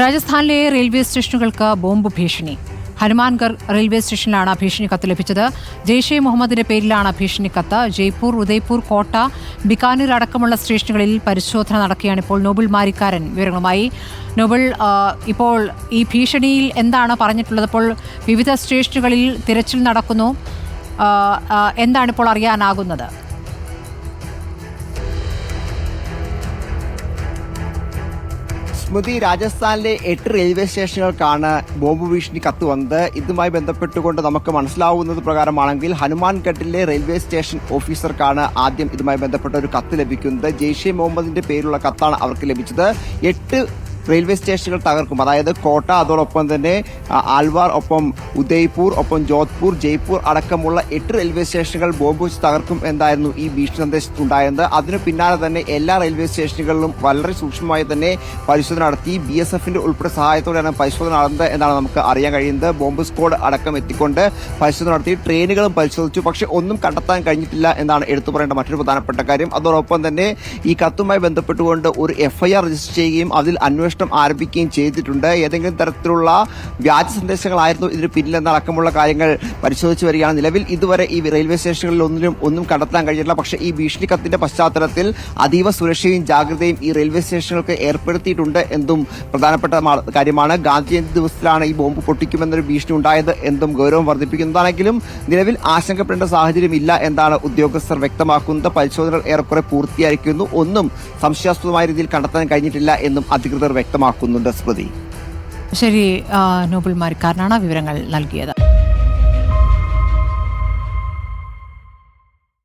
രാജസ്ഥാനിലെ railway സ്റ്റേഷനുകൾക്ക് bomb ഭീഷണി. ഹനുമാൻഗർ railway സ്റ്റേഷനിലാണ് ഭീഷണി കത്ത് ലഭിച്ചത്. ജെയ്ഷെ മുഹമ്മദിന്റെ പേരിലാണ് ഭീഷണി കത്ത്. ജയ്പൂർ ഉദയ്പൂർ കോട്ട ബിക്കാനൂർ അടക്കമുള്ള സ്റ്റേഷനുകളിൽ പരിശോധന നടക്കുകയാണ് ഇപ്പോൾ നോബിൾ മാരിക്കാരൻ വിവരങ്ങളുമായി. നോബിൾ ഇപ്പോൾ ഈ ഭീഷണിയിൽ എന്താണ് പറഞ്ഞിട്ടുള്ളത്? അപ്പോൾ വിവിധ സ്റ്റേഷനുകളിൽ തിരച്ചിൽ നടക്കുന്നു. എന്താണ് ഇപ്പോൾ അറിയാനാകുന്നത്? സ്മൃതി രാജസ്ഥാനിലെ എട്ട് റെയിൽവേ സ്റ്റേഷനുകൾക്കാണ് ബോംബ് ഭീഷണി കത്ത് വന്നത് ഇതുമായി ബന്ധപ്പെട്ടുകൊണ്ട് നമുക്ക് മനസ്സിലാവുന്നത് പ്രകാരമാണെങ്കിൽ ഹനുമാൻഘട്ടിലെ റെയിൽവേ സ്റ്റേഷൻ ഓഫീസർക്കാണ് ആദ്യം ഇതുമായി ബന്ധപ്പെട്ട ഒരു കത്ത് ലഭിക്കുന്നത്. ജെയ്ഷെ മുഹമ്മദിന്റെ പേരുള്ള കത്താണ് അവർക്ക് ലഭിച്ചത്. എട്ട് റെയിൽവേ സ്റ്റേഷനുകൾ തകർക്കും. അതായത് കോട്ട അതോടൊപ്പം തന്നെ ആൽവാർ ഒപ്പം ഉദയ്പൂർ ഒപ്പം ജോധ്പൂർ ജയ്പൂർ അടക്കമുള്ള എട്ട് റെയിൽവേ സ്റ്റേഷനുകൾ ബോംബ് വെച്ച് തകർക്കും എന്തായിരുന്നു ഈ ഭീഷണി സന്ദേശത്തിൽ ഉണ്ടായത് അതിനു പിന്നാലെ തന്നെ എല്ലാ റെയിൽവേ സ്റ്റേഷനുകളിലും വളരെ സൂക്ഷ്മമായി തന്നെ പരിശോധന നടത്തി. ബി എസ് എഫിന്റെ ഉൾപ്പെടെ സഹായത്തോടെയാണ് പരിശോധന നടന്നത് എന്നാണ് നമുക്ക് അറിയാൻ കഴിയുന്നത്. ബോംബ് സ്ക്വാഡ് അടക്കം എത്തിക്കൊണ്ട് പരിശോധന നടത്തി. ട്രെയിനുകളും പരിശോധിച്ചു. പക്ഷേ ഒന്നും കണ്ടെത്താൻ കഴിഞ്ഞിട്ടില്ല എന്നാണ് എടുത്തു പറയേണ്ട മറ്റൊരു പ്രധാനപ്പെട്ട കാര്യം. അതോടൊപ്പം തന്നെ ഈ കത്തുമായി ബന്ധപ്പെട്ടുകൊണ്ട് ഒരു എഫ്ഐആർ രജിസ്റ്റർ ചെയ്യുകയും അതിൽ അന്വേഷണം ആരംഭിക്കുകയും ചെയ്തിട്ടുണ്ട്. ഏതെങ്കിലും തരത്തിലുള്ള വ്യാജ സന്ദേശങ്ങളായിരുന്നു ഇതിന് പിന്നിലെന്നടക്കമുള്ള കാര്യങ്ങൾ പരിശോധിച്ചു വരികയാണ്. നിലവിൽ ഇതുവരെ ഈ റെയിൽവേ സ്റ്റേഷനുകളിൽ ഒന്നിലും ഒന്നും കണ്ടെത്താൻ കഴിഞ്ഞിട്ടില്ല. പക്ഷേ ഈ ഭീഷണി കത്തിന്റെ പശ്ചാത്തലത്തിൽ അതീവ സുരക്ഷയും ജാഗ്രതയും ഈ റെയിൽവേ സ്റ്റേഷനുകൾക്ക് ഏർപ്പെടുത്തിയിട്ടുണ്ട് എന്നും പ്രധാനപ്പെട്ട കാര്യമാണ്. ഗാന്ധി ജയന്തി ദിവസത്തിലാണ് ഈ ബോംബ് പൊട്ടിക്കുമെന്നൊരു ഭീഷണി ഉണ്ടായത് എന്തും ഗൗരവം വർദ്ധിപ്പിക്കുന്നതാണെങ്കിലും നിലവിൽ ആശങ്കപ്പെടേണ്ട സാഹചര്യം ഇല്ല എന്നാണ് ഉദ്യോഗസ്ഥർ വ്യക്തമാക്കുന്നത്. പരിശോധനകൾ ഏറെക്കുറെ പൂർത്തിയായിരിക്കുന്നു. ഒന്നും സംശയാസ്പദമായ രീതിയിൽ കണ്ടെത്താൻ കഴിഞ്ഞിട്ടില്ല എന്നും അധികൃതർ വ്യക്തമാക്കുന്നുണ്ട് സ്മൃതി ശരി നോബിൾ മാരിക്കാരനാണ് വിവരങ്ങൾ നൽകിയത്.